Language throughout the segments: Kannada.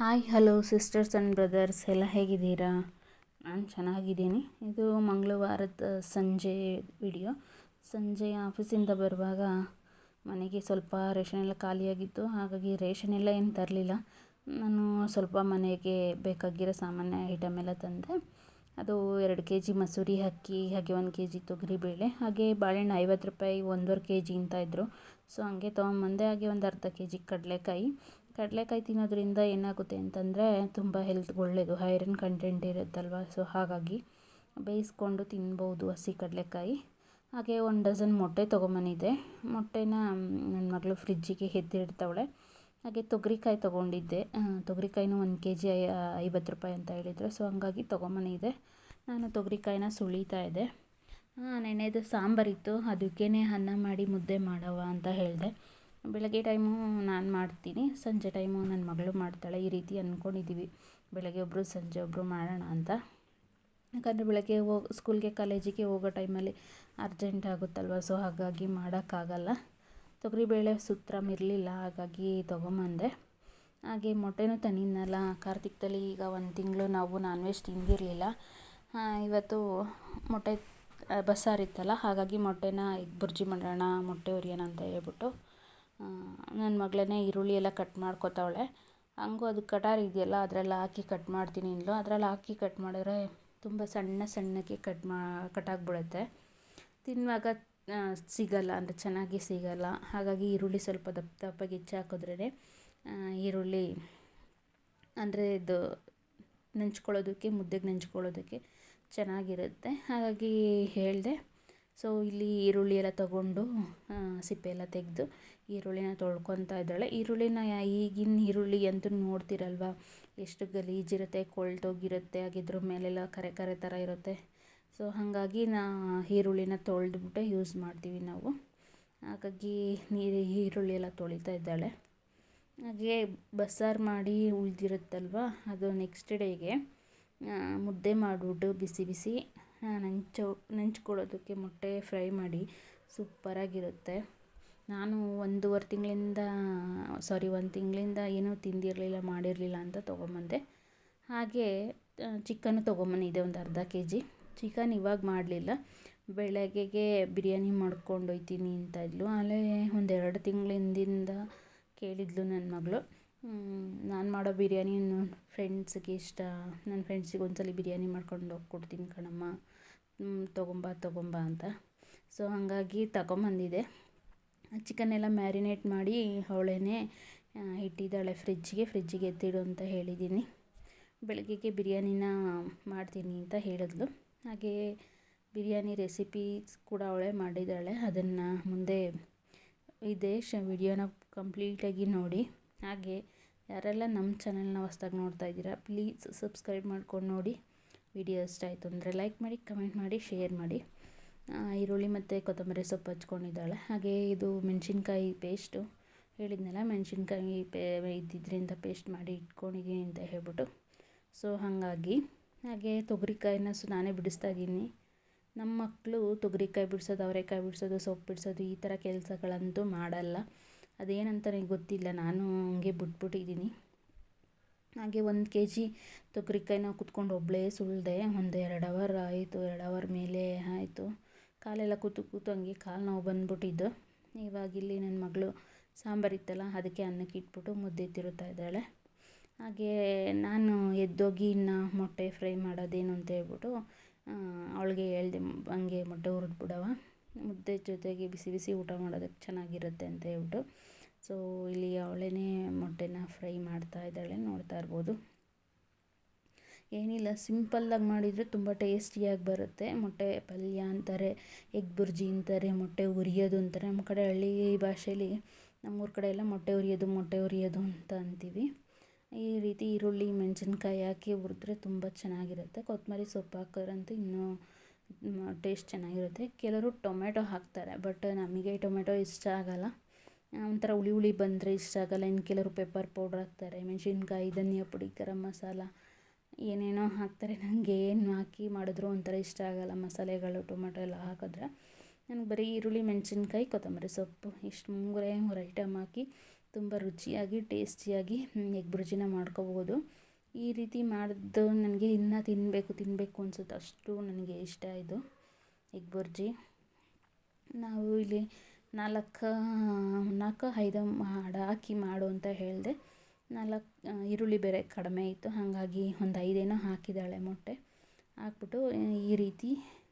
Hi, hello sisters and brothers, ಎಲ್ಲ ಹೇಗಿದ್ದೀರಾ? ನಾನು ಚೆನ್ನಾಗಿದ್ದೀನಿ. ಇದು ಮಂಗಳವಾರದ ಸಂಜೆ ವಿಡಿಯೋ. ಸಂಜೆ ಆಫೀಸಿಂದ ಬರುವಾಗ ಮನೆಗೆ ಸ್ವಲ್ಪ ರೇಷನ್ ಎಲ್ಲ ಖಾಲಿಯಾಗಿತ್ತು. ಹಾಗಾಗಿ ರೇಷನ್ ಎಲ್ಲ ಏನು ತರಲಿಲ್ಲ. ನಾನು ಸ್ವಲ್ಪ ಮನೆಗೆ ಬೇಕಾಗಿರೋ ಸಾಮಾನ್ಯ ಐಟಮ್ ಎಲ್ಲ ತಂದೆ. ಅದು ಎರಡು ಕೆ ಜಿ ಮಸೂರಿ ಅಕ್ಕಿ, ಹಾಗೆ ಒಂದು ಕೆ ಜಿ ತೊಗರಿಬೇಳೆ ಹಾಗೆ ಬಾಳೆಹಣ್ಣು ಐವತ್ತು ರೂಪಾಯಿ ಒಂದೂವರೆ ಕೆ ಜಿ ಅಂತ ಇದ್ದರು ಸೊ, ಹಂಗೆ ತೊಗೊಂಬಂದೆ, ಹಾಗೆ ಒಂದು ಅರ್ಧ ಕೆ ಜಿ ಕಡಲೆಕಾಯಿ. ಕಡಲೆಕಾಯಿ ತಿನ್ನೋದ್ರಿಂದ ಏನಾಗುತ್ತೆ ಅಂತಂದರೆ ತುಂಬ ಹೆಲ್ತ್ ಒಳ್ಳೆಯದು ಐರನ್ ಕಂಟೆಂಟ್ ಇರುತ್ತಲ್ವ? ಸೊ ಹಾಗಾಗಿ ಬೇಯಿಸ್ಕೊಂಡು ತಿನ್ಬೋದು ಹಸಿ ಕಡಲೆಕಾಯಿ. ಹಾಗೆ ಒಂದು ಡಜನ್ ಮೊಟ್ಟೆ ತೊಗೊಂಬಂದಿದ್ದೆ. ಮೊಟ್ಟೆನ ನನ್ನ ಮಗಳು ಫ್ರಿಜ್ಜಿಗೆ ಎತ್ತಿಡ್ತಾವಳೆ ಹಾಗೆ ತೊಗರಿಕಾಯಿ ತೊಗೊಂಡಿದ್ದೆ. ತೊಗರಿಕಾಯಿನೂ ಒಂದು ಕೆ ಜಿ ಐ ಐವತ್ತು ರೂಪಾಯಿ ಅಂತ ಹೇಳಿದರು. ಸೊ ಹಂಗಾಗಿ ತೊಗೊಂಬಂದಿದ್ದೆ. ನಾನು ತೊಗರಿಕಾಯಿನ ಸುಳಿತಾ ಇದ್ದೆ. ನೆನೆದು ಸಾಂಬಾರಿತ್ತು. ಅದಕ್ಕೇ ಅನ್ನ ಮಾಡಿ ಮುದ್ದೆ ಮಾಡವ ಅಂತ ಹೇಳಿದೆ. ಬೆಳಗ್ಗೆ ಟೈಮು ನಾನು ಮಾಡ್ತೀನಿ. ಸಂಜೆ ಟೈಮು ನನ್ನ ಮಗಳು ಮಾಡ್ತಾಳೆ. ಈ ರೀತಿ ಅಂದ್ಕೊಂಡಿದ್ದೀವಿ ಬೆಳಗ್ಗೆ ಒಬ್ಬರು ಸಂಜೆ ಒಬ್ಬರು ಮಾಡೋಣ ಅಂತ. ಯಾಕಂದರೆ ಬೆಳಗ್ಗೆ ಹೋಗಿ ಸ್ಕೂಲ್ಗೆ, ಕಾಲೇಜಿಗೆ ಹೋಗೋ ಟೈಮಲ್ಲಿ ಅರ್ಜೆಂಟ್ ಆಗುತ್ತಲ್ವ? ಸೊ, ಹಾಗಾಗಿ ಮಾಡೋಕ್ಕಾಗಲ್ಲ. ತೊಗರಿಬೇಳೆ ಸೂತ್ರ ಇರಲಿಲ್ಲ. ಹಾಗಾಗಿ ತೊಗೊಂಬಂದೆ. ಹಾಗೆ ಮೊಟ್ಟೆನೂ ತಂದಿದ್ನಲ್ಲ ಕಾರ್ತಿಕ್ದಲ್ಲಿ ಈಗ ಒಂದು ತಿಂಗಳು ನಾವು ನಾನ್ ವೆಜ್ ತಿಂದಿರಲಿಲ್ಲ ಇವತ್ತು ಮೊಟ್ಟೆ ಬಸ್ಸಾರಿತ್ತಲ್ಲ ಹಾಗಾಗಿ ಮೊಟ್ಟೆನ ಎಗ್ ಬುರ್ಜಿ ಮಾಡೋಣ, ಮೊಟ್ಟೆ ಉರಿಯೋಣ ಅಂತ ಹೇಳ್ಬಿಟ್ಟು ನನ್ನ ಮಗಳೇ ಈರುಳ್ಳಿ ಎಲ್ಲ ಕಟ್ ಮಾಡ್ಕೊತಾವಳೆ. ಹಂಗೂ ಅದು ಕಟಾರ್ ಇದೆಯಲ್ಲ, ಅದರಲ್ಲಿ ಹಾಕಿ ಕಟ್ ಮಾಡ್ತೀನಿ ಇಲ್ಲೋ ಅದರಲ್ಲಿ ಹಾಕಿ ಕಟ್ ಮಾಡಿದ್ರೆ ತುಂಬ ಸಣ್ಣ ಸಣ್ಣಕ್ಕೆ ಕಟ್ ಮಾ ಕಟಾಗ್ಬಿಡುತ್ತೆ ತಿನ್ನುವಾಗ ಸಿಗಲ್ಲ, ಅಂದರೆ ಚೆನ್ನಾಗಿ ಸಿಗಲ್ಲ. ಹಾಗಾಗಿ ಈರುಳ್ಳಿ ಸ್ವಲ್ಪ ದಪ್ಪ ದಪ್ಪಾಗಿ ಹೆಚ್ಚಿ ಹಾಕಿದ್ರೇ ಈರುಳ್ಳಿ, ಅಂದರೆ ಇದು ನೆಂಚ್ಕೊಳ್ಳೋದಕ್ಕೆ, ಮುದ್ದೆಗೆ ನೆಂಚ್ಕೊಳ್ಳೋದಕ್ಕೆ ಚೆನ್ನಾಗಿರುತ್ತೆ. ಹಾಗಾಗಿ ಹೇಳಿದೆ. ಸೊ ಇಲ್ಲಿ ಈರುಳ್ಳಿ ಎಲ್ಲ ತಗೊಂಡು ಸಿಪ್ಪೆ ಎಲ್ಲ ತೆಗೆದು ಈರುಳ್ಳಿನ ತೊಳ್ಕೊತಾ ಇದ್ದಾಳೆ. ಈರುಳ್ಳಿನ ಈಗಿನ ಈರುಳ್ಳಿ ಅಂತೂ ನೋಡ್ತಿರಲ್ವ? ಎಷ್ಟು ಗಲೀಜಿರುತ್ತೆ, ಕೊಳ್ತೋಗಿರುತ್ತೆ ಹಾಗಿದ್ರ ಮೇಲೆಲ್ಲ ಕರೆ ಕರೆ ಥರ ಇರುತ್ತೆ. ಸೊ ಹಾಗಾಗಿ ನಾ ಈರುಳ್ಳಿನ ತೊಳೆದ್ಬಿಟ್ಟೆ ಯೂಸ್ ಮಾಡ್ತೀವಿ ನಾವು. ಹಾಗಾಗಿ ನೀರು ಈರುಳ್ಳಿ ಎಲ್ಲ ತೊಳಿತಾ ಇದ್ದಾಳೆ. ಹಾಗೆ ಬಸ್ಸಾರು ಮಾಡಿ ಉಳಿದಿರುತ್ತಲ್ವ? ಅದು ನೆಕ್ಸ್ಟ್ ಡೇಗೆ ಮುದ್ದೆ ಮಾಡಿಬಿಟ್ಟು ಬಿಸಿ ಬಿಸಿ ನೆಂಚು, ನೆಂಚ್ಕೊಳ್ಳೋದಕ್ಕೆ ಮೊಟ್ಟೆ ಫ್ರೈ ಮಾಡಿ ಸೂಪರಾಗಿರುತ್ತೆ. ನಾನು ಒಂದೂವರೆ ತಿಂಗಳಿಂದ ಸಾರಿ ಒಂದು ತಿಂಗಳಿಂದ ಏನೂ ತಿಂದಿರಲಿಲ್ಲ, ಮಾಡಿರಲಿಲ್ಲ ಅಂತ ತೊಗೊಂಬಂದೆ. ಹಾಗೆ ಚಿಕನ್ನು ತೊಗೊಂಬಂದಿದ್ದೆ ಒಂದು ಅರ್ಧ ಕೆ ಜಿ ಚಿಕನ್ ಇವಾಗ ಮಾಡಲಿಲ್ಲ. ಬೆಳಗ್ಗೆಗೆ ಬಿರಿಯಾನಿ ಮಾಡ್ಕೊಂಡು ಹೋಗ್ತೀನಿ ಅಂತ ಇದ್ಲು. ಆಮೇಲೆ ಒಂದೆರಡು ತಿಂಗಳಿಂದ ಕೇಳಿದ್ಲು ನನ್ನ ಮಗಳು. ನಾನು ಮಾಡೋ ಬಿರಿಯಾನಿ ನನ್ನ ಫ್ರೆಂಡ್ಸ್ಗೆ ಇಷ್ಟ. ನನ್ನ ಫ್ರೆಂಡ್ಸಿಗೆ ಒಂದ್ಸಲ ಬಿರಿಯಾನಿ ಮಾಡ್ಕೊಂಡು ಕೊಡ್ತೀನಿ ಕಣಮ್ಮ. ತೊಗೊಂಬ ತೊಗೊಂಬ ಅಂತ. ಸೊ ಹಾಗಾಗಿ ತಗೊಂಬಂದಿದ್ದೆ. ಚಿಕನ್ ಎಲ್ಲ ಮ್ಯಾರಿನೇಟ್ ಮಾಡಿ ಅವಳೇ ಇಟ್ಟಿದ್ದಾಳೆ ಫ್ರಿಜ್ಜಿಗೆ. ಫ್ರಿಜ್ಜಿಗೆ ಎತ್ತಿಡು ಅಂತ ಹೇಳಿದ್ದೀನಿ ಬೆಳಗ್ಗೆಗೆ ಬಿರಿಯಾನಿನ ಮಾಡ್ತೀನಿ ಅಂತ ಹೇಳಿದ್ಲು. ಹಾಗೆ ಬಿರಿಯಾನಿ ರೆಸಿಪೀಸ್ ಕೂಡ ಅವಳೇ ಮಾಡಿದ್ದಾಳೆ. ಅದನ್ನು ಮುಂದೆ ಇದೆ ಶ, ವಿಡಿಯೋನ ಕಂಪ್ಲೀಟಾಗಿ ನೋಡಿ. ಹಾಗೆ ಯಾರೆಲ್ಲ ನಮ್ಮ ಚಾನಲ್ನ ಹೊಸ್ದಾಗಿ ನೋಡ್ತಾ ಇದ್ದೀರಾ, ಪ್ಲೀಸ್ ಸಬ್ಸ್ಕ್ರೈಬ್ ಮಾಡ್ಕೊಂಡು ನೋಡಿ. ವಿಡಿಯೋ ಇಷ್ಟ ಆಯಿತು ಅಂದರೆ ಲೈಕ್ ಮಾಡಿ, ಕಮೆಂಟ್ ಮಾಡಿ, ಶೇರ್ ಮಾಡಿ. ಈರುಳ್ಳಿ ಮತ್ತು ಕೊತ್ತಂಬರಿ ಸೊಪ್ಪು ಹಚ್ಕೊಂಡಿದ್ದಾಳೆ. ಹಾಗೆ ಇದು ಮೆಣಸಿನ್ಕಾಯಿ ಪೇಸ್ಟು. ಹೇಳಿದ್ನಲ್ಲ, ಮೆಣಸಿನ್ಕಾಯಿ ಪೇ ಇದ್ದಿದ್ದರಿಂದ ಪೇಸ್ಟ್ ಮಾಡಿ ಇಟ್ಕೊಂಡಿದ್ದೀನಿ ಅಂತ ಹೇಳ್ಬಿಟ್ಟು. ಸೊ, ಹಾಗಾಗಿ ಹಾಗೆ ತೊಗರಿಕಾಯಿನ ಸೊ, ನಾನೇ ಬಿಡಿಸ್ತಾ ಇದ್ದೀನಿ. ನಮ್ಮ ಮಕ್ಕಳು ತೊಗರಿಕಾಯಿ ಬಿಡಿಸೋದು, ಅವರೆಕಾಯಿ ಬಿಡಿಸೋದು, ಸೊಪ್ಪು ಬಿಡಿಸೋದು ಈ ಥರ ಕೆಲಸಗಳಂತೂ ಮಾಡಲ್ಲ. ಅದೇನಂತ ನನಗೆ ಗೊತ್ತಿಲ್ಲ. ನಾನು ಹಂಗೆ ಬಿಟ್ಬಿಟ್ಟಿದ್ದೀನಿ. ಹಾಗೆ ಒಂದು ಕೆ ಜಿ ತೊಗರಿಕಾಯಿನ ಕುತ್ಕೊಂಡು ಒಬ್ಬಳೇ ಸುಲಿದೆ ಒಂದು ಎರಡು ಅವರ್ ಆಯಿತು, ಎರಡು ಅವರ್ ಮೇಲೆ ಆಯಿತು. ಕಾಲೆಲ್ಲ ಕೂತು ಕೂತು ಹಂಗೆ ಕಾಲು ನಾವು ಬಂದ್ಬಿಟ್ಟಿದ್ದು. ಇವಾಗ ಇಲ್ಲಿ ನನ್ನ ಮಗಳು ಸಾಂಬಾರಿತ್ತಲ್ಲ ಅದಕ್ಕೆ ಅನ್ನಕ್ಕೆ ಇಟ್ಬಿಟ್ಟು ಮುದ್ದೆ ತಿರುತ್ತಾ ಇದ್ದಾಳೆ. ಹಾಗೆ ನಾನು ಎದ್ದೋಗಿ ಇನ್ನು ಮೊಟ್ಟೆ ಫ್ರೈ ಮಾಡೋದೇನು ಅಂತ ಹೇಳ್ಬಿಟ್ಟು ಅವಳಿಗೆ ಹೇಳ್ದೆ, ಹಂಗೆ ಮೊಟ್ಟೆ ಹುರಿದ್ಬಿಡವ ಮುದ್ದೆ ಜೊತೆಗೆ ಬಿಸಿ ಬಿಸಿ ಊಟ ಮಾಡೋದಕ್ಕೆ ಚೆನ್ನಾಗಿರುತ್ತೆ ಅಂತ ಹೇಳ್ಬಿಟ್ಟು. ಸೊ ಇಲ್ಲಿ ಅವಳೇ ಮೊಟ್ಟೆನ ಫ್ರೈ ಮಾಡ್ತಾ ಇದ್ದಾಳೆ ನೋಡ್ತಾ ಇರ್ಬೋದು. ಏನಿಲ್ಲ ಸಿಂಪಲ್ಲಾಗಿ ಮಾಡಿದರೆ ತುಂಬ ಟೇಸ್ಟಿಯಾಗಿ ಬರುತ್ತೆ. ಮೊಟ್ಟೆ ಪಲ್ಯ ಅಂತಾರೆ ಎಗ್ ಬುರ್ಜಿ ಅಂತಾರೆ, ಮೊಟ್ಟೆ ಉರಿಯೋದು ಅಂತಾರೆ. ನಮ್ಮ ಕಡೆ ಹಳ್ಳಿ ಭಾಷೆಯಲ್ಲಿ ನಮ್ಮೂರ ಕಡೆ ಎಲ್ಲ ಮೊಟ್ಟೆ ಉರಿಯೋದು ಮೊಟ್ಟೆ ಉರಿಯೋದು ಅಂತ ಅಂತೀವಿ. ಈ ರೀತಿ ಈರುಳ್ಳಿ, ಮೆಣಸಿನ್ಕಾಯಿ ಹಾಕಿ ಹುರಿದ್ರೆ ತುಂಬ ಚೆನ್ನಾಗಿರುತ್ತೆ. ಕೊತ್ತಂಬರಿ ಸೊಪ್ಪು ಹಾಕೋರಂತೂ ಇನ್ನೂ ಟೇಸ್ಟ್ ಚೆನ್ನಾಗಿರುತ್ತೆ. ಕೆಲವರು ಟೊಮೆಟೊ ಹಾಕ್ತಾರೆ, ಬಟ್ ನಮಗೆ ಟೊಮೆಟೊ ಇಷ್ಟ ಆಗಲ್ಲ. ಒಂಥರ ಹುಳಿ ಹುಳಿ ಬಂದರೆ ಇಷ್ಟ ಆಗಲ್ಲ. ಇನ್ನು ಕೆಲವರು ಪೆಪ್ಪರ್ ಪೌಡ್ರ್ ಹಾಕ್ತಾರೆ, ಮೆಣಸಿನ್ಕಾಯಿ, ಧನಿಯಾ ಪುಡಿ, ಗರಂ ಮಸಾಲ, ಏನೇನೋ ಹಾಕ್ತಾರೆ. ನನಗೆ ಏನು ಹಾಕಿ ಮಾಡಿದ್ರು ಒಂಥರ ಇಷ್ಟ ಆಗಲ್ಲ. ಮಸಾಲೆಗಳು, ಟೊಮೆಟೊ ಎಲ್ಲ ಹಾಕಿದ್ರೆ ನನಗೆ ಬರೀ ಈರುಳ್ಳಿ, ಮೆಣಸಿನ್ಕಾಯಿ, ಕೊತ್ತಂಬರಿ ಸೊಪ್ಪು ಇಷ್ಟು ಮೂರೇ ಮೂರು ಐಟಮ್ ಹಾಕಿ ತುಂಬ ರುಚಿಯಾಗಿ ಟೇಸ್ಟಿಯಾಗಿ ಎಗ್ ಬುರ್ಜಿನ ಮಾಡ್ಕೋಬೋದು. ಈ ರೀತಿ ಮಾಡಿದ್ದು ನನಗೆ ಇನ್ನೂ ತಿನ್ನಬೇಕು ತಿನ್ನಬೇಕು ಅನಿಸುತ್ತೆ ಅಷ್ಟು ನನಗೆ ಇಷ್ಟ ಇದು ಎಗ್ ಬುರ್ಜಿ. ನಾವು ಇಲ್ಲಿ ನಾಲ್ಕು ನಾಲ್ಕು ಐದು ಮಾಡು ಹಾಕಿ ಮಾಡು ಅಂತ ಹೇಳಿದೆ. ನಾಲ್ಕು ಈರುಳ್ಳಿ ಬೇರೆ ಕಡಿಮೆ ಇತ್ತು. ಹಾಗಾಗಿ ಒಂದು ಐದೇನೋ ಹಾಕಿದ್ದಾಳೆ ಮೊಟ್ಟೆ. ಹಾಕ್ಬಿಟ್ಟು, ಈ ರೀತಿ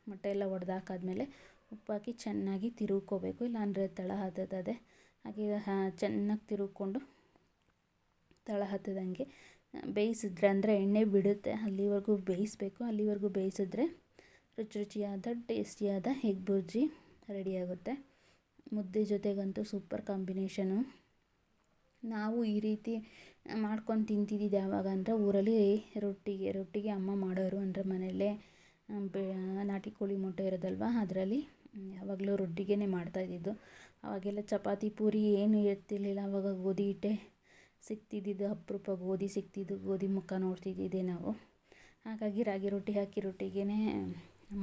ಮೊಟ್ಟೆ ಎಲ್ಲ ಒಡೆದಾಕಾದ್ಮೇಲೆ ಉಪ್ಪು ಹಾಕಿ ಚೆನ್ನಾಗಿ ತಿರುವ್ಕೋಬೇಕು. ಇಲ್ಲಾಂದರೆ ತಳ ಹತ್ತದೆ ಹಾಗೆ ಚೆನ್ನಾಗಿ ತಿರುವ್ಕೊಂಡು ತಳ ಹತ್ತದಂಗೆ. ಬೇಯಿಸಿದ್ರೆ ಅಂದರೆ ಎಣ್ಣೆ ಬಿಡುತ್ತೆ. ಅಲ್ಲಿವರೆಗೂ ಬೇಯಿಸಬೇಕು. ಅಲ್ಲಿವರೆಗೂ ಬೇಯಿಸಿದ್ರೆ ರುಚಿ ರುಚಿಯಾದ, ಟೇಸ್ಟಿಯಾದ ಎಗ್ ಬುರ್ಜಿ ರೆಡಿಯಾಗುತ್ತೆ ಮುದ್ದೆ ಜೊತೆಗಂತೂ ಸೂಪರ್ ಕಾಂಬಿನೇಷನು ನಾವು ಈ ರೀತಿ ಮಾಡ್ಕೊಂಡು ತಿಂತಿದ್ದಿದ್ದು ಯಾವಾಗ ಅಂದರೆ ಊರಲ್ಲಿ ರೊಟ್ಟಿಗೆ ರೊಟ್ಟಿಗೆ ಅಮ್ಮ ಮಾಡೋರು ಅಂದರೆ ಮನೆಯಲ್ಲೇ ನಾಟಿ ಕೋಳಿ ಮೊಟ್ಟೆ ಇರೋದಲ್ವ ಅದರಲ್ಲಿ ಯಾವಾಗಲೂ ರೊಟ್ಟಿಗೆ ಮಾಡ್ತಾಯಿದ್ದಿದ್ದು ಅವಾಗೆಲ್ಲ ಚಪಾತಿ, ಪೂರಿ ಏನು ಇರ್ತಿರ್ಲಿಲ್ಲ ಆವಾಗ ಗೋಧಿ ಹಿಟ್ಟೆ ಸಿಗ್ತಿದ್ದಿದ್ದು ಅಪರೂಪ ಗೋಧಿ ಸಿಗ್ತಿದ್ದು ಗೋಧಿ ಮುಖ ನೋಡ್ತಿದ್ದಿದ್ದೆ ನಾವು. ಹಾಗಾಗಿ ರಾಗಿ ರೊಟ್ಟಿ ಹಾಕಿ ರೊಟ್ಟಿಗೆ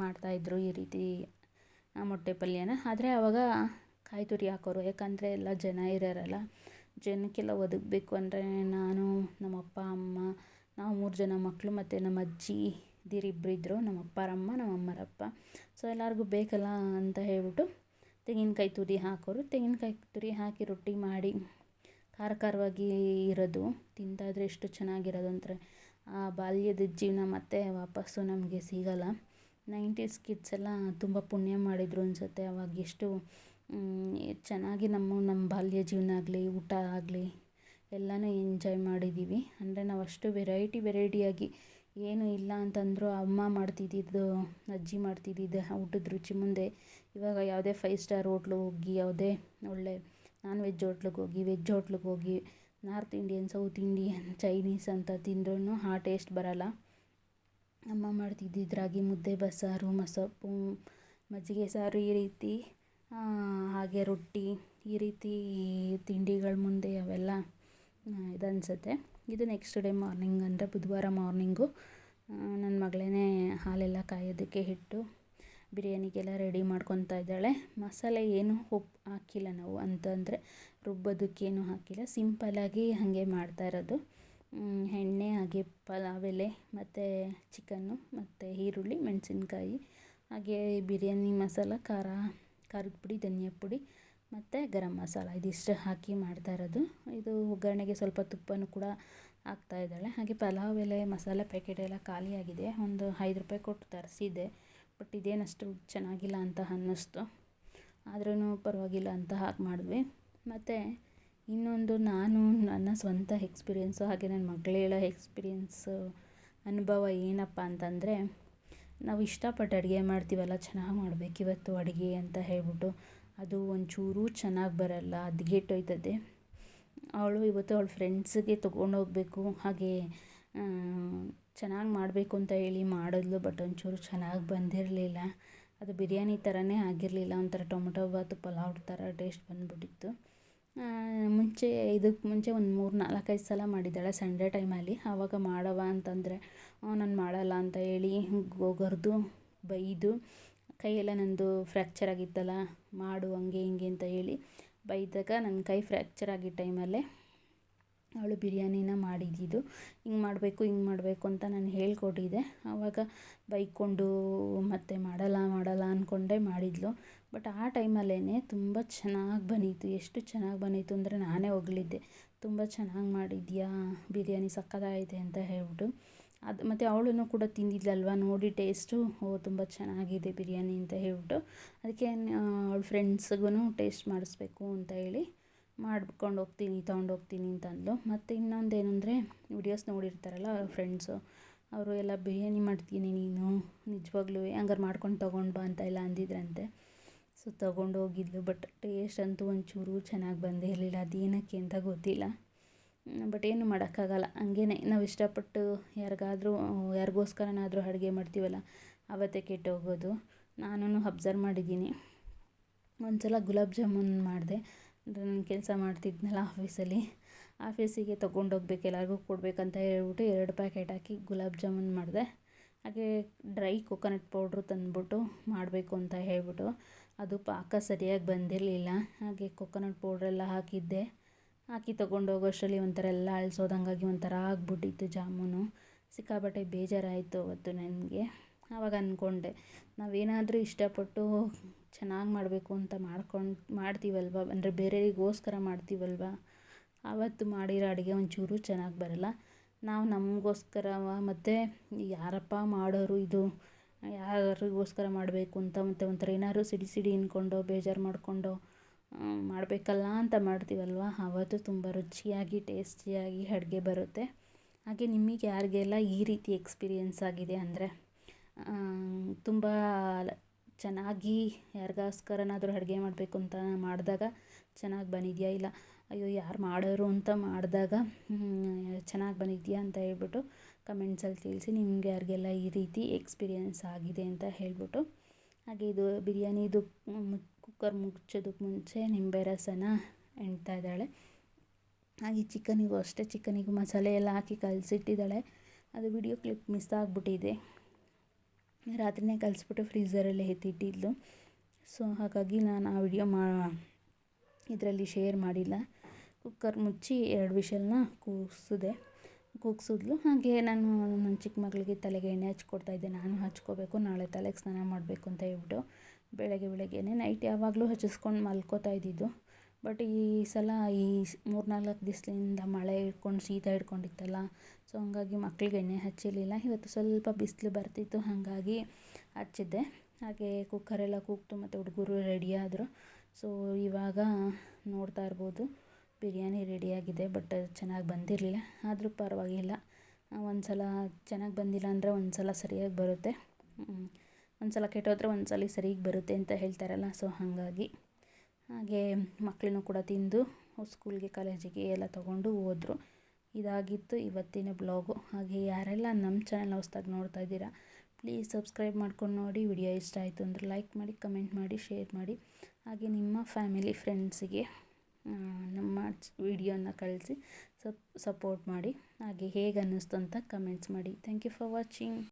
ಮಾಡ್ತಾಯಿದ್ರು ಈ ರೀತಿ ಮೊಟ್ಟೆ ಪಲ್ಯನ. ಆದರೆ ಆವಾಗ ಕಾಯಿ ತುರಿ ಹಾಕೋರು ಯಾಕಂದರೆ ಎಲ್ಲ ಜನ ಇರೋರಲ್ಲ ಜನಕ್ಕೆಲ್ಲ ಒದಗಬೇಕು ಅಂದರೆ ನಾನು, ನಮ್ಮ ಅಪ್ಪ, ಅಮ್ಮ, ನಾವು ಮೂರು ಜನ ಮಕ್ಕಳು ಮತ್ತು ನಮ್ಮ ಅಜ್ಜಿ ದಿರಿಬ್ರು ಇದ್ದರು ನಮ್ಮ ಅಪ್ಪಾರಮ್ಮ, ನಮ್ಮ ಅಮ್ಮರಪ್ಪ. ಸೊ ಎಲ್ಲರಿಗೂ ಬೇಕಲ್ಲ ಅಂತ ಹೇಳ್ಬಿಟ್ಟು ತೆಂಗಿನಕಾಯಿ ತುರಿ ಹಾಕೋರು. ತೆಂಗಿನಕಾಯಿ ತುರಿ ಹಾಕಿ ರೊಟ್ಟಿ ಮಾಡಿ ಖಾರ ಖಾರವಾಗಿ ಇರೋದು. ತಿಂತಾಯಿದ್ರೆ ಎಷ್ಟು ಚೆನ್ನಾಗಿರೋದು ಅಂದರೆ ಆ ಬಾಲ್ಯದ ಜೀವನ ಮತ್ತೆ ವಾಪಸ್ಸು ನಮಗೆ ಸಿಗಲ್ಲ. ನೈಂಟೀಸ್ ಕಿಡ್ಸ್ ಎಲ್ಲ ತುಂಬ ಪುಣ್ಯ ಮಾಡಿದರು ಅನಿಸುತ್ತೆ. ಅವಾಗ ಎಷ್ಟು ಚೆನ್ನಾಗಿ ನಮ್ಮ ನಮ್ಮ ಬಾಲ್ಯ ಜೀವನ ಆಗಲಿ, ಊಟ ಆಗಲಿ, ಎಲ್ಲನೂ ಎಂಜಾಯ್ ಮಾಡಿದ್ದೀವಿ ಅಂದರೆ ನಾವು ಅಷ್ಟು ವೆರೈಟಿ ವೆರೈಟಿಯಾಗಿ ಏನು ಇಲ್ಲ ಅಂತಂದರೂ ಅಮ್ಮ ಮಾಡ್ತಿದ್ದಿದ್ದು, ಅಜ್ಜಿ ಮಾಡ್ತಿದ್ದಿದ್ದು ಊಟದ ರುಚಿ ಮುಂದೆ ಇವಾಗ ಯಾವುದೇ ಫೈವ್ ಸ್ಟಾರ್ ಹೋಟ್ಲು ಹೋಗಿ, ಯಾವುದೇ ಒಳ್ಳೆ ನಾನ್ ವೆಜ್ ಹೋಟ್ಲಿಗೆ ಹೋಗಿ ವೆಜ್ ಹೋಟ್ಲಿಗೆ ಹೋಗಿ north Indian south Indian Chinese ಅಂತ ತಿಂದ್ರೂ ಆ ಟೇಸ್ಟ್ ಬರೋಲ್ಲ. ಅಮ್ಮ ಮಾಡ್ತಿದ್ದಿದ್ದು ರಾಗಿ ಮುದ್ದೆ ಬಸ್ಸಾರು ಮೊಸಪ್ಪು, ಮಜ್ಜಿಗೆ ಸಾರು ಈ ರೀತಿ ಹಾಗೆ ರೊಟ್ಟಿ ಈ ರೀತಿ ತಿಂಡಿಗಳ ಮುಂದೆ ಅವೆಲ್ಲ ಇದು ಅನಿಸುತ್ತೆ ಇದು ನೆಕ್ಸ್ಟ್ ಡೇ ಮಾರ್ನಿಂಗ್ ಅಂದರೆ ಬುಧವಾರ ಮಾರ್ನಿಂಗು ನನ್ನ ಮಗಳೇ ಹಾಲೆಲ್ಲ ಕಾಯೋದಕ್ಕೆ ಹಿಟ್ಟು, ಬಿರಿಯಾನಿಗೆಲ್ಲ ರೆಡಿ ಮಾಡ್ಕೊತಾ ಇದ್ದಾಳೆ. ಮಸಾಲೆ ಏನು ಉಪ್ಪು ಹಾಕಿಲ್ಲ ನಾವು ಅಂತಂದರೆ ರುಬ್ಬೋದಕ್ಕೇನು ಹಾಕಿಲ್ಲ. ಸಿಂಪಲ್ಲಾಗಿ ಹಾಗೆ ಮಾಡ್ತಾ ಇರೋದು. ಎಣ್ಣೆ, ಹಾಗೆ ಪಲಾವ್ ಎಲೆ, ಮತ್ತು ಚಿಕನ್ನು ಮತ್ತು ಈರುಳ್ಳಿ, ಮೆಣಸಿನ್ಕಾಯಿ, ಹಾಗೆ ಬಿರಿಯಾನಿ ಮಸಾಲ, ಖಾರ ಖಾರದ ಪುಡಿ, ಧನಿಯಾ ಪುಡಿ ಮತ್ತು ಗರಂ ಮಸಾಲ. ಇದಿಷ್ಟು ಹಾಕಿ ಮಾಡ್ತಾ ಇರೋದು. ಇದು ಒಗ್ಗರಣೆಗೆ ಸ್ವಲ್ಪ ತುಪ್ಪನೂ ಕೂಡ ಹಾಕ್ತಾ ಇದ್ದಾಳೆ. ಹಾಗೆ ಪಲಾವ್ ಎಲೆ, ಮಸಾಲೆ ಪ್ಯಾಕೆಟ್ ಎಲ್ಲ ಖಾಲಿಯಾಗಿದೆ ಒಂದು ಐದು ರೂಪಾಯಿ ಕೊಟ್ಟು ತರಿಸಿದ್ದೆ. ಬಟ್ ಇದೇನಷ್ಟು ಚೆನ್ನಾಗಿಲ್ಲ ಅಂತ ಅನ್ನಿಸ್ತು. ಆದ್ರೂ ಪರವಾಗಿಲ್ಲ ಅಂತ ಹಾಕಿ ಮಾಡಿದ್ವಿ. ಮತ್ತು ಇನ್ನೊಂದು ನಾನು, ನನ್ನ ಸ್ವಂತ ಎಕ್ಸ್ಪೀರಿಯೆನ್ಸು ಹಾಗೆ ನನ್ನ ಮಗಳೇಳ ಹೇಳೋ ಎಕ್ಸ್ಪೀರಿಯೆನ್ಸು ಅನುಭವ ಏನಪ್ಪ ಅಂತಂದರೆ ನಾವು ಇಷ್ಟಪಟ್ಟು ಅಡುಗೆ ಮಾಡ್ತೀವಲ್ಲ, ಚೆನ್ನಾಗಿ ಮಾಡಬೇಕು ಇವತ್ತು ಅಡುಗೆ ಅಂತ ಹೇಳ್ಬಿಟ್ಟು. ಅದು ಒಂಚೂರೂ ಚೆನ್ನಾಗಿ ಬರೋಲ್ಲ ಹದ್ಗೆಟ್ಟೋಯ್ತದೆ ಅವಳು ಇವತ್ತು ಅವಳ ಫ್ರೆಂಡ್ಸಿಗೆ ತೊಗೊಂಡೋಗ್ಬೇಕು ಹಾಗೆ ಚೆನ್ನಾಗಿ ಮಾಡಬೇಕು ಅಂತ ಹೇಳಿ ಮಾಡಿದ್ಲು, ಬಟ್ ಒಂಚೂರು ಚೆನ್ನಾಗಿ ಬಂದಿರಲಿಲ್ಲ. ಅದು ಬಿರಿಯಾನಿ ಥರನೇ ಆಗಿರಲಿಲ್ಲ, ಒಂಥರ ಟೊಮೊಟೊ ಬಾತು ಪಲಾವ್ ಥರ ಟೇಸ್ಟ್ ಬಂದುಬಿಟ್ಟಿತ್ತು. ಮುಂಚೆ ಇದಕ್ಕೆ ಮುಂಚೆ ಒಂದು ಮೂರು ನಾಲ್ಕೈದು ಸಲ ಮಾಡಿದ್ದಾಳೆ ಸಂಡೇ ಟೈಮಲ್ಲಿ. ಆವಾಗ ಮಾಡವ ಅಂತಂದರೆ ನಾನು ಮಾಡಲ್ಲ ಅಂತ ಹೇಳಿ ಗೊಗರ್ದು ಬೈದು, ಕೈಯೆಲ್ಲ ನನ್ನದು ಫ್ರ್ಯಾಕ್ಚರ್ ಆಗಿತ್ತಲ್ಲ, ಮಾಡು ಹಂಗೆ ಹಿಂಗೆ ಅಂತ ಹೇಳಿ ಬೈದಾಗ ನನ್ನ ಕೈ ಫ್ರ್ಯಾಕ್ಚರ್ ಆಗಿದ್ದ ಟೈಮಲ್ಲೇ ಅವಳು ಬಿರಿಯಾನಿನ ಮಾಡಿದ್ದಿದ್ದು ಹಿಂಗೆ ಮಾಡಬೇಕು ಹಿಂಗೆ ಮಾಡಬೇಕು ಅಂತ ನಾನು ಹೇಳ್ಕೊಟ್ಟಿದ್ದೆ. ಆವಾಗ ಬೈಕೊಂಡು ಮತ್ತೆ ಮಾಡಲ್ಲ ಮಾಡಲ್ಲ ಅಂದ್ಕೊಂಡೇ ಮಾಡಿದ್ಲು. ಬಟ್ ಆ ಟೈಮಲ್ಲೇ ತುಂಬ ಚೆನ್ನಾಗಿ ಬಂದಿತ್ತು. ಎಷ್ಟು ಚೆನ್ನಾಗಿ ಬಂದಿತ್ತು ಅಂದರೆ ನಾನೇ ಹೊಗಳಿದ್ದೆ. ತುಂಬ ಚೆನ್ನಾಗಿ ಮಾಡಿದ್ಯಾ, ಬಿರಿಯಾನಿ ಸಕ್ಕತ್ತಾಗೈತೆ ಅಂತ ಹೇಳ್ಬಿಟ್ಟು. ಅದು ಮತ್ತು ಅವಳೂ ಕೂಡ ತಿಂದಿದ್ಲಲ್ವ? ನೋಡಿ ಟೇಸ್ಟು. ಓ, ತುಂಬ ಚೆನ್ನಾಗಿದೆ ಬಿರಿಯಾನಿ ಅಂತ ಹೇಳ್ಬಿಟ್ಟು. ಅದಕ್ಕೆ ಅವಳ ಫ್ರೆಂಡ್ಸ್ಗೂ ಟೇಸ್ಟ್ ಮಾಡಿಸ್ಬೇಕು ಅಂತ ಹೇಳಿ ಮಾಡ್ಕೊಂಡು ಹೋಗ್ತೀನಿ ತೊಗೊಂಡೋಗ್ತೀನಿ ಅಂತ ಅಂದ್ಲು ಮತ್ತು ಇನ್ನೊಂದು ಏನಂದರೆ ವಿಡಿಯೋಸ್ ನೋಡಿರ್ತಾರಲ್ಲ ಫ್ರೆಂಡ್ಸು. ಅವರು ಎಲ್ಲ ಬಿರಿಯಾನಿ ಮಾಡ್ತೀನಿ ನೀನು, ನಿಜವಾಗ್ಲೂ ಹಂಗಾರೆ ಮಾಡ್ಕೊಂಡು ತೊಗೊಂಡು ಬಾ ಅಂತ ಎಲ್ಲ ಅಂದಿದ್ರಂತೆ. ಸೊ ತೊಗೊಂಡು ಹೋಗಿದ್ಲು ಬಟ್ ಟೇಸ್ಟ್ ಅಂತೂ ಒಂಚೂರು ಚೆನ್ನಾಗಿ ಬಂದೇ ಇರಲಿಲ್ಲ ಅದೇನಕ್ಕೆ ಅಂತ ಗೊತ್ತಿಲ್ಲ. ಬಟ್ ಏನು ಮಾಡೋಕ್ಕಾಗಲ್ಲ ಹಂಗೇ ನಾವು ಇಷ್ಟಪಟ್ಟು ಯಾರಿಗಾದರೂ, ಯಾರಿಗೋಸ್ಕರನಾದ್ರೂ ಅಡುಗೆ ಮಾಡ್ತೀವಲ್ಲ ಆವತ್ತೇ ಕೆಟ್ಟೋಗೋದು ನಾನು ಅಬ್ಸರ್ವ್ ಮಾಡಿದ್ದೀನಿ. ಒಂದು ಸಲ ಗುಲಾಬ್ ಜಾಮೂನ್ ಮಾಡಿದೆ. ನಾನು ಕೆಲಸ ಮಾಡ್ತಿದ್ನಲ್ಲ ಆಫೀಸಲ್ಲಿ ಆಫೀಸಿಗೆ ತೊಗೊಂಡೋಗ್ಬೇಕು, ಎಲ್ಲರಿಗೂ ಕೊಡಬೇಕಂತ ಹೇಳ್ಬಿಟ್ಟು ಎರಡು ಪ್ಯಾಕೆಟ್ ಹಾಕಿ ಗುಲಾಬ್ ಜಾಮೂನ್ ಮಾಡಿದೆ. ಹಾಗೆ ಡ್ರೈ ಕೊಕೊನಟ್ ಪೌಡ್ರು ತಂದ್ಬಿಟ್ಟು ಮಾಡಬೇಕು ಅಂತ ಹೇಳ್ಬಿಟ್ಟು, ಅದು ಪಾಕ ಸರಿಯಾಗಿ ಬಂದಿರಲಿಲ್ಲ. ಹಾಗೆ ಕೊಕೊನಟ್ ಪೌಡ್ರೆಲ್ಲ ಹಾಕಿದ್ದೆ. ಹಾಕಿ ತೊಗೊಂಡು ಅಷ್ಟರಲ್ಲಿ ಒಂಥರ ಎಲ್ಲ ಅಳಿಸೋದಂಗಾಗಿ ಒಂಥರ ಆಗಿಬಿಟ್ಟಿತ್ತು ಜಾಮೂನು. ಸಿಕ್ಕಾಪಟ್ಟೆ ಬೇಜಾರಾಯಿತು ಅವತ್ತು ನನಗೆ. ಆವಾಗ ಅಂದ್ಕೊಂಡೆ ನಾವೇನಾದರೂ ಇಷ್ಟಪಟ್ಟು ಚೆನ್ನಾಗಿ ಮಾಡಬೇಕು ಅಂತ ಮಾಡ್ಕೊಂಡು, ಮಾಡ್ತೀವಲ್ವ? ಅಂದರೆ ಬೇರೆಯವರಿಗೋಸ್ಕರ ಮಾಡ್ತೀವಲ್ವ? ಆವತ್ತು ಮಾಡಿರೋ ಅಡುಗೆ ಒಂಚೂರು ಚೆನ್ನಾಗಿ ಬರಲ್ಲ. ನಾವು ನಮಗೋಸ್ಕರ ಮತ್ತು ಯಾರಪ್ಪ ಮಾಡೋರು ಇದು, ಯಾರಿಗೋಸ್ಕರ ಮಾಡಬೇಕು ಅಂತ ಮತ್ತು ಒಂಥರ ಏನಾದ್ರು ಸಿಡಿ ಸಿಡಿ ಇನ್ಕೊಂಡು, ಬೇಜಾರು ಮಾಡಿಕೊಂಡು ಮಾಡಬೇಕಲ್ಲ ಅಂತ ಮಾಡ್ತೀವಲ್ವ? ಆವತ್ತು ತುಂಬ ರುಚಿಯಾಗಿ, ಟೇಸ್ಟಿಯಾಗಿ ಅಡುಗೆ ಬರುತ್ತೆ. ಹಾಗೆ ನಿಮಗೆ ಯಾರಿಗೆಲ್ಲ ಈ ರೀತಿ ಎಕ್ಸ್ಪೀರಿಯೆನ್ಸ್ ಆಗಿದೆ ಅಂದರೆ ತುಂಬ ಚೆನ್ನಾಗಿ ಯಾರಿಗೋಸ್ಕರನಾದರೂ ಅಡುಗೆ ಮಾಡಬೇಕು ಅಂತ ಮಾಡಿದಾಗ ಚೆನ್ನಾಗಿ ಬಂದಿದೆಯಾ ಇಲ್ಲ? ಅಯ್ಯೋ, ಯಾರು ಮಾಡೋರು ಅಂತ ಮಾಡಿದಾಗ ಚೆನ್ನಾಗಿ ಬಂದಿದೆಯಾ ಅಂತ ಹೇಳ್ಬಿಟ್ಟು ಕಮೆಂಟ್ಸಲ್ಲಿ ತಿಳಿಸಿ, ನಿಮ್ಗೆ ಯಾರಿಗೆಲ್ಲ ಈ ರೀತಿ ಎಕ್ಸ್ಪೀರಿಯೆನ್ಸ್ ಆಗಿದೆ ಅಂತ ಹೇಳ್ಬಿಟ್ಟು. ಹಾಗೆ ಇದು ಬಿರಿಯಾನಿದು ಕುಕ್ಕರ್ ಮುಚ್ಚೋದಕ್ಕೆ ಮುಂಚೆ ನಿಂಬೆ ರಸನ ಎಣ್ತಾ ಇದ್ದಾಳೆ. ಹಾಗೆ ಚಿಕನಿಗೂ ಅಷ್ಟೇ, ಚಿಕನಿಗೂ ಮಸಾಲೆ ಎಲ್ಲ ಹಾಕಿ ಕಲಸಿಟ್ಟಿದ್ದಾಳೆ. ಅದು ವಿಡಿಯೋ ಕ್ಲಿಪ್ ಮಿಸ್ ಆಗಿಬಿಟ್ಟಿದೆ. ರಾತ್ರಿನೇ ಕಲಿಸ್ಬಿಟ್ಟು ಫ್ರೀಝರಲ್ಲೇ ಎತ್ತಿಟ್ಟಿದ್ಲು. ಸೊ, ಹಾಗಾಗಿ ನಾನು ಆ ವಿಡಿಯೋ ಮಾ, ಇದರಲ್ಲಿ ಶೇರ್ ಮಾಡಿಲ್ಲ. ಕುಕ್ಕರ್ ಮುಚ್ಚಿ ಎರಡು ವಿಷಲ್ನ ಕೂಗಿಸಿದೆ. ಕೂಗಿಸಿದ್ಲು. ಹಾಗೆ ನಾನು ನನ್ನ ಚಿಕ್ಕ ಮಗಳಿಗೆ ತಲೆಗೆ ಎಣ್ಣೆ ಹಚ್ಕೊಡ್ತಾಯಿದ್ದೆ ನಾನು ಹಚ್ಕೋಬೇಕು, ನಾಳೆ ತಲೆಗೆ ಸ್ನಾನ ಮಾಡಬೇಕು ಅಂತ ಹೇಳ್ಬಿಟ್ಟು ಬೆಳಗ್ಗೆ ಬೆಳಗ್ಗೆನೆ ನೈಟ್ ಯಾವಾಗಲೂ ಹಚ್ಚಿಸ್ಕೊಂಡು ಮಲ್ಕೋತಾ ಇದ್ದಿದ್ದು. ಬಟ್ ಈ ಸಲ ಈ ಮೂರು ನಾಲ್ಕು ದಿವಸದಿಂದ ಮಳೆ ಹಿಡ್ಕೊಂಡು ಶೀತ ಹಿಡ್ಕೊಂಡಿತ್ತಲ್ಲ, ಸೊ ಹಂಗಾಗಿ ಮಕ್ಳಿಗೆ ಎಣ್ಣೆ ಹಚ್ಚಿರಲಿಲ್ಲ. ಇವತ್ತು ಸ್ವಲ್ಪ ಬಿಸಿಲು ಬರ್ತಿತ್ತು, ಹಾಗಾಗಿ ಹಚ್ಚಿದ್ದೆ. ಹಾಗೆ ಕುಕ್ಕರೆಲ್ಲ ಕೂಗ್ತು ಮತ್ತು ಹುಡುಗರು ರೆಡಿಯಾದರು ಸೊ ಇವಾಗ ನೋಡ್ತಾ ಇರ್ಬೋದು. ಬಿರಿಯಾನಿ ರೆಡಿಯಾಗಿದೆ ಬಟ್ ಚೆನ್ನಾಗಿ ಬಂದಿರಲಿಲ್ಲ. ಆದರೂ ಪರವಾಗಿಲ್ಲ. ಒಂದು ಸಲ ಚೆನ್ನಾಗಿ ಬಂದಿಲ್ಲ ಅಂದರೆ ಒಂದು ಸಲ ಸರಿಯಾಗಿ ಬರುತ್ತೆ. ಒಂದು ಸಲ ಕೆಟ್ಟೋದ್ರೆ ಒಂದು ಸಲ ಸರಿಗೆ ಬರುತ್ತೆ ಅಂತ ಹೇಳ್ತಾರಲ್ಲ ಸೊ ಹಾಗಾಗಿ. ಹಾಗೆ ಮಕ್ಕಳನ್ನು ಕೂಡ ತಿಂದು ಸ್ಕೂಲ್ಗೆ, ಕಾಲೇಜಿಗೆ ಎಲ್ಲ ತೊಗೊಂಡು ಹೋದರು. ಇದಾಗಿತ್ತು ಇವತ್ತಿನ ಬ್ಲಾಗು ಹಾಗೆ ಯಾರೆಲ್ಲ ನಮ್ಮ ಚಾನಲ್ ಹೊಸ್ದಾಗಿ ನೋಡ್ತಾ ಇದ್ದೀರಾ ಪ್ಲೀಸ್ ಸಬ್ಸ್ಕ್ರೈಬ್ ಮಾಡ್ಕೊಂಡು ನೋಡಿ. ವಿಡಿಯೋ ಇಷ್ಟ ಆಯಿತು ಅಂದರೆ ಲೈಕ್ ಮಾಡಿ ಕಮೆಂಟ್ ಮಾಡಿ ಶೇರ್ ಮಾಡಿ. ಹಾಗೆ ನಿಮ್ಮ ಫ್ಯಾಮಿಲಿ ಫ್ರೆಂಡ್ಸಿಗೆ ನಮ್ಮ ವಿಡಿಯೋನ ಕಳಿಸಿ ಸಪ್ ಸಪೋರ್ಟ್ ಮಾಡಿ. ಹಾಗೆ ಹೇಗೆ ಅನ್ನಿಸ್ತು ಅಂತ ಕಮೆಂಟ್ಸ್ ಮಾಡಿ. Thank you for watching